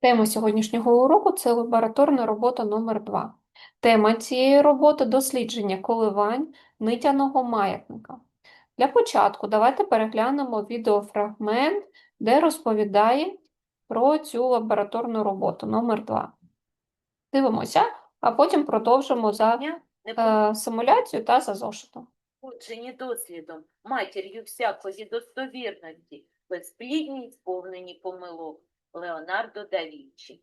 Тема сьогоднішнього уроку це лабораторна робота номер 2 Тема цієї роботи дослідження коливань нитяного маятника. Для початку давайте переглянемо відеофрагмент, де розповідає про цю лабораторну роботу номер 2 Дивимося, а потім продовжимо за е, симуляцію та за зошитом. побуджені дослідом, матір'ю всякої достовірності, безплідні сповнені помилок. Леонардо да Вінчі.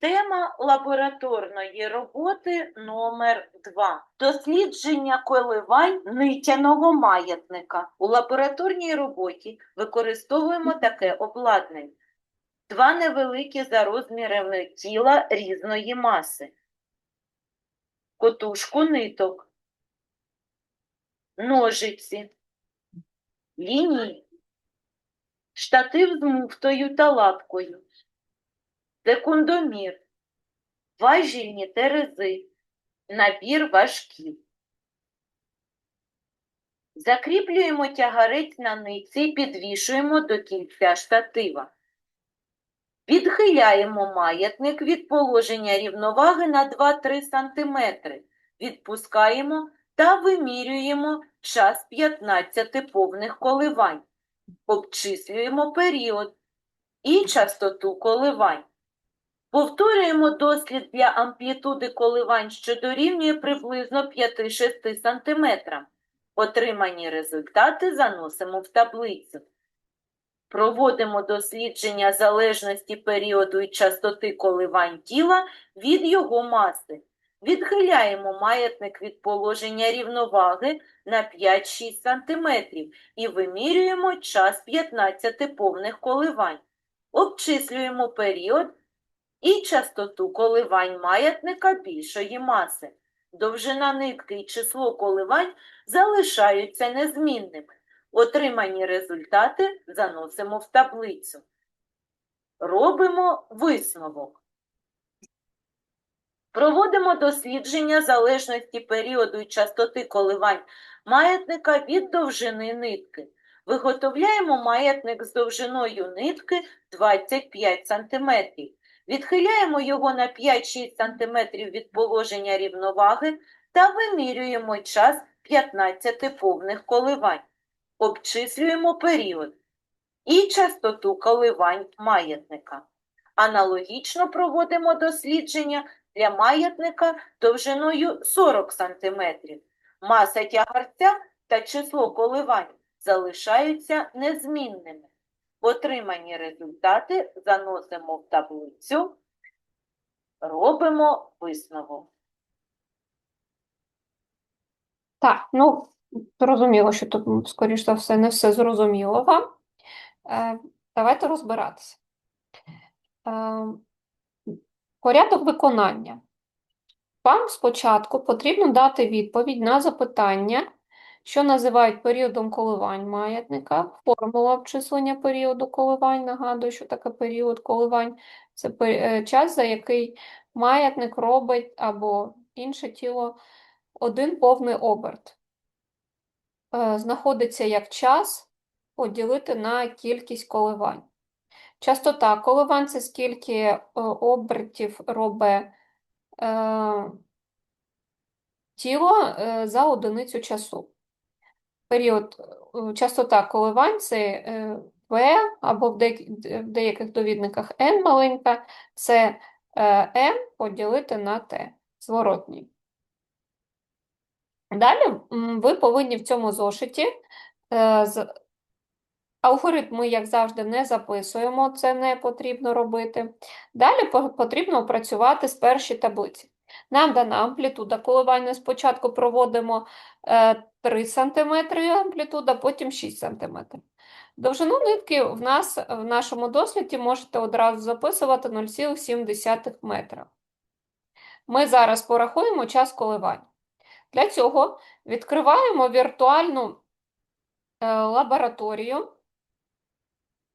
Тема лабораторної роботи номер 2 Дослідження коливань нитяного маятника. У лабораторній роботі використовуємо таке обладнання. Два невеликі за розмірами тіла різної маси. Котушку ниток. Ножиці. Лінії. Штатив з муфтою та лапкою. Секундомір. Важільні терези. Набір важків. Закріплюємо тягарець на нитці і підвішуємо до кінця штатива. Відхиляємо маятник від положення рівноваги на 2-3 см. Відпускаємо та вимірюємо час 15 повних коливань. Обчислюємо період і частоту коливань. Повторюємо дослід для амплітуди коливань, що дорівнює приблизно 5-6 см. Отримані результати заносимо в таблицю. Проводимо дослідження залежності періоду і частоти коливань тіла від його маси. Відхиляємо маятник від положення рівноваги на 5-6 см і вимірюємо час 15 повних коливань. Обчислюємо період і частоту коливань маятника більшої маси. Довжина нитки і число коливань залишаються незмінними. Отримані результати заносимо в таблицю. Робимо висновок. Проводимо дослідження залежності періоду і частоти коливань маятника від довжини нитки. Виготовляємо маятник з довжиною нитки 25 см. Відхиляємо його на 5-6 см від положення рівноваги та вимірюємо час 15 повних коливань. Обчислюємо період і частоту коливань маятника. Аналогічно проводимо дослідження для маятника довжиною 40 см. Маса тягарця та число коливань залишаються незмінними. Отримані результати заносимо в таблицю, робимо висновок. Так, ну, зрозуміло, що тут, скоріш за все, не все зрозуміло вам. Е, давайте розбиратися. Порядок виконання. Вам спочатку потрібно дати відповідь на запитання, що називають періодом коливань маятника, формула обчислення періоду коливань. Нагадую, що таке період коливань. Це е, час, за який маятник робить або інше тіло один повний оберт. Е, Знаходиться як час поділити на кількість коливань. Частота коливань це скільки е, обертів робить е, тіло е, за одиницю часу. Період, е, частота коливань це V, або в деяк- в деяких довідниках N маленька, це M поділити на T, зворотній. Далі ви повинні в цьому зошиті е, з Алгоритм ми, як завжди, не записуємо, це не потрібно робити. Далі потрібно опрацювати з перші таблиці. Нам дана амплітуда коливання. Спочатку проводимо е, 3 см амплітуда, потім 6 см. Довжину нитки в нас в нашому досліді можете одразу записувати 0,7 метра. Ми зараз порахуємо час коливань. Для цього відкриваємо віртуальну е, лабораторію.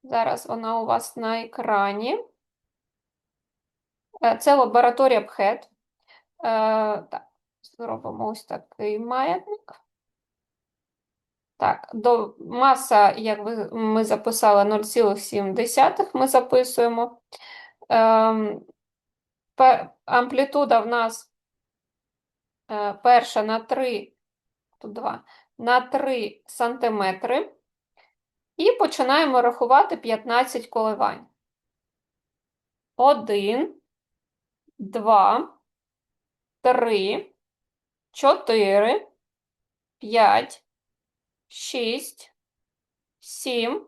Зараз вона у вас на екрані. Е, Це лабораторія ПХЕТ. Так, зробимо ось такий маятник. Так, до, маса, як ми записали 0,7 ми записуємо. ем, амплітуда в нас е, перша на 3, тут 2, на 3 сантиметри. І починаємо рахувати 15 коливань. 1, 2, 3, 4, 5, 6, 7,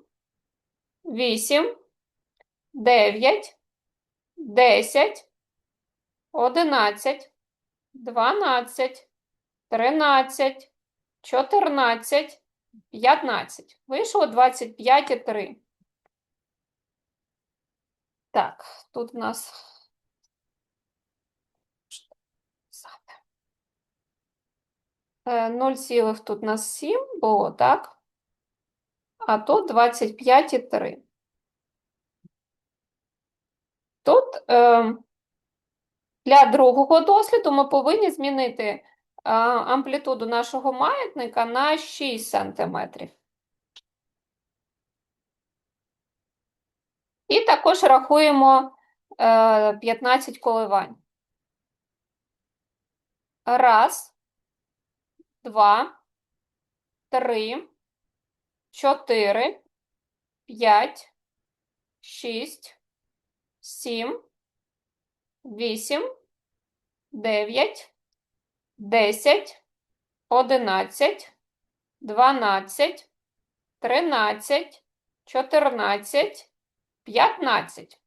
8, 9, 10, 11, 12, 13, 14, 15. Вийшло 25 і 3. Так, тут в нас Е, 0, цілих тут у нас 7 було, так? А тут 25 і 3. Тут е, для другого досліду ми повинні змінити амплітуду нашого маятника на 6 сантиметрів. І також рахуємо е, 15 коливань. Раз, два, три, чотири, п'ять, шість, сім, вісім, дев'ять, десять, одинадцять, дванадцять, тринадцять, чотирнадцять, п'ятнадцять.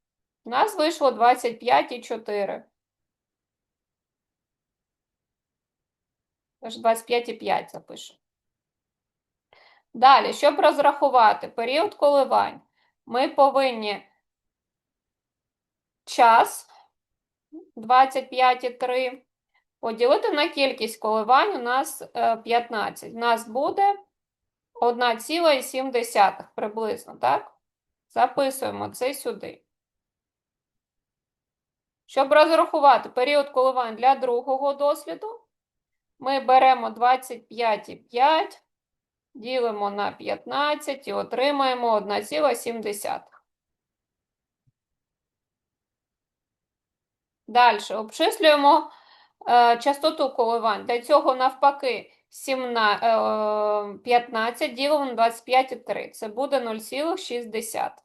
У нас вийшло 25 і 4. Тож 25 і 5 запишу. Далі, щоб розрахувати період коливань, ми повинні час 25 і 3 поділити на кількість коливань у нас е, 15. У нас буде 1,7 приблизно, так? Записуємо це сюди. Щоб розрахувати період коливань для другого досліду, ми беремо 25,5, ділимо на 15 і отримаємо 1,7. Далі обчислюємо е, частоту коливань. Для цього навпаки 17, е, 15 ділимо на 25,3. Це буде 0,6.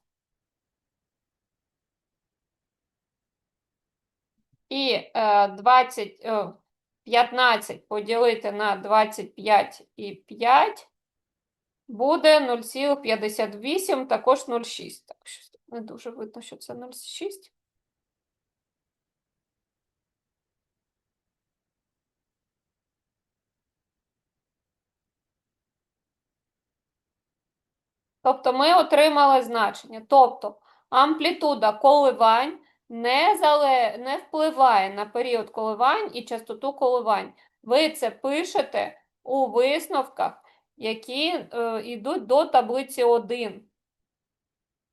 І е, 20, е, 15 поділити на 25,5 буде 0,58, також 0,6. Так, тут не дуже видно, що це 0,6. Тобто ми отримали значення. Тобто амплітуда коливань не, зале... не впливає на період коливань і частоту коливань. Ви це пишете у висновках, які е, йдуть до таблиці 1.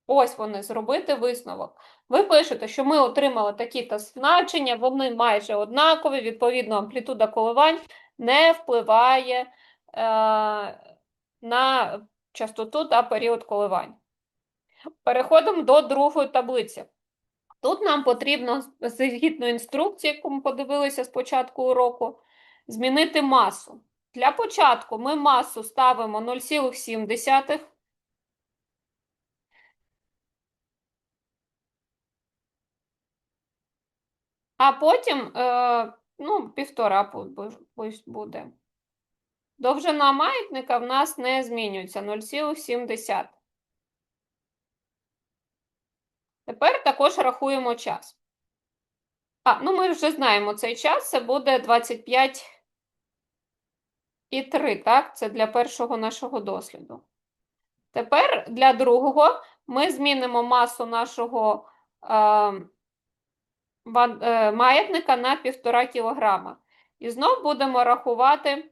Ось вони, зробити висновок. Ви пишете, що ми отримали такі-то значення, вони майже однакові, відповідно, амплітуда коливань не впливає е, на частоту та період коливань. Переходимо до другої таблиці. Тут нам потрібно, згідно інструкції, яку ми подивилися з початку уроку, змінити масу. Для початку ми масу ставимо 0,7. А потім, е, ну, півтора буде. Довжина маятника в нас не змінюється 0,7. Тепер також рахуємо час. А, ну ми вже знаємо цей час, це буде 25 і 3, так? Це для першого нашого досліду. Тепер для другого ми змінимо масу нашого е, е, маятника на 1,5 кг. І знов будемо рахувати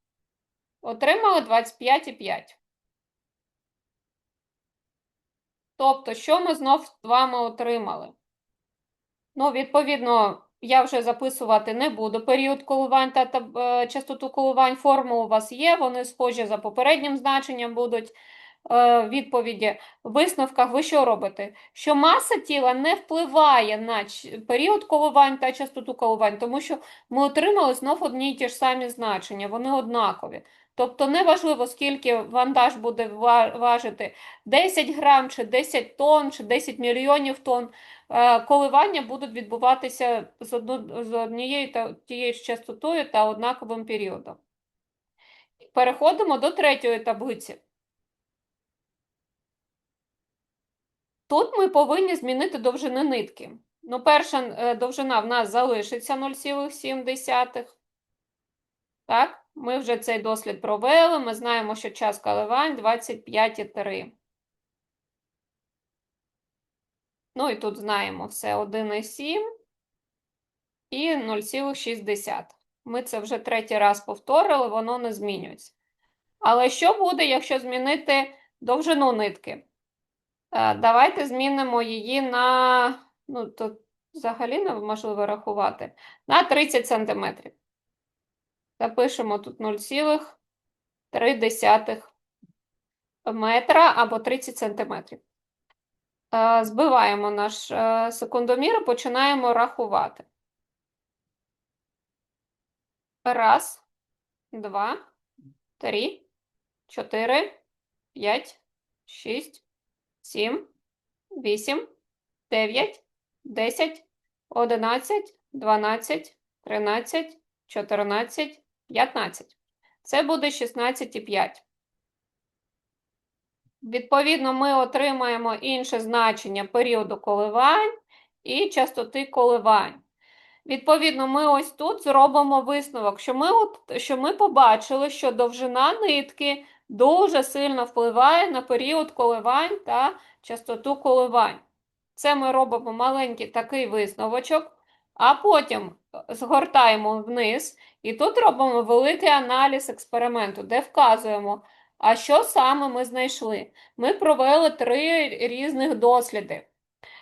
Отримали 25,5. Тобто, що ми знов з вами отримали? Ну, відповідно, я вже записувати не буду період коливань та, та е, частоту коливань. Формули у вас є, вони схожі за попереднім значенням будуть е, відповіді. В висновках ви що робите? Що маса тіла не впливає на період коливань та частоту коливань, тому що ми отримали знов одні й ті ж самі значення, вони однакові. Тобто неважливо, скільки вантаж буде важити 10 грам, чи 10 тонн, чи 10 мільйонів тонн, е, коливання будуть відбуватися з, однією та тією ж частотою та однаковим періодом. Переходимо до третьої таблиці. Тут ми повинні змінити довжини нитки. Ну, перша е, довжина в нас залишиться 0,7. Так, ми вже цей дослід провели. Ми знаємо, що час коливань 25,3. Ну і тут знаємо все 1,7 і 0,6. Ми це вже третій раз повторили, воно не змінюється. Але що буде, якщо змінити довжину нитки? Е, Давайте змінимо її на, ну, тут взагалі неможливо рахувати, на 30 см. Запишемо тут 0,3 метра або 30 сантиметрів. Е, Збиваємо наш е, секундомір і починаємо рахувати. Раз, два, три, чотири, п'ять, шість, сім, вісім, дев'ять, десять, одинадцять, дванадцять, тринадцять, чотирнадцять, п'ятнадцять. Це буде 16,5. Відповідно, ми отримаємо інше значення періоду коливань і частоти коливань. Відповідно, ми ось тут зробимо висновок, що ми, от, що ми побачили, що довжина нитки дуже сильно впливає на період коливань та частоту коливань. Це ми робимо маленький такий висновочок, а потім е, згортаємо вниз і тут робимо великий аналіз експерименту, де вказуємо, а що саме ми знайшли. Ми провели три різних досліди,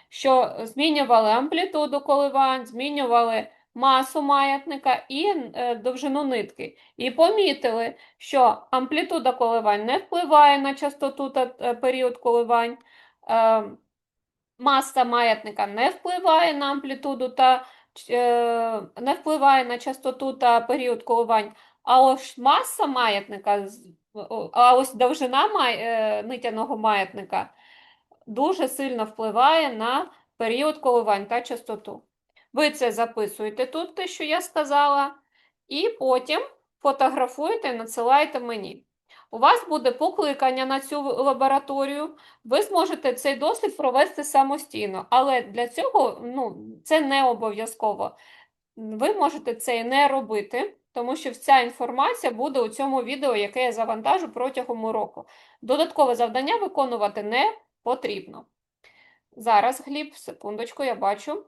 що змінювали амплітуду коливань, змінювали масу маятника і е, довжину нитки. І помітили, що амплітуда коливань не впливає на частоту та е, період коливань, е, маса маятника не впливає на амплітуду та не впливає на частоту та період коливань. А ось маса маятника, а ось довжина май, е, маятника дуже сильно впливає на період коливань та частоту. Ви це записуєте тут, те, що я сказала, і потім фотографуєте і надсилаєте мені. У вас буде покликання на цю лабораторію. Ви зможете цей дослід провести самостійно, але для цього ну, це не обов'язково. Ви можете це не робити, тому що вся інформація буде у цьому відео, яке я завантажу протягом уроку. Додаткове завдання виконувати не потрібно. Зараз, Гліб, секундочку, я бачу.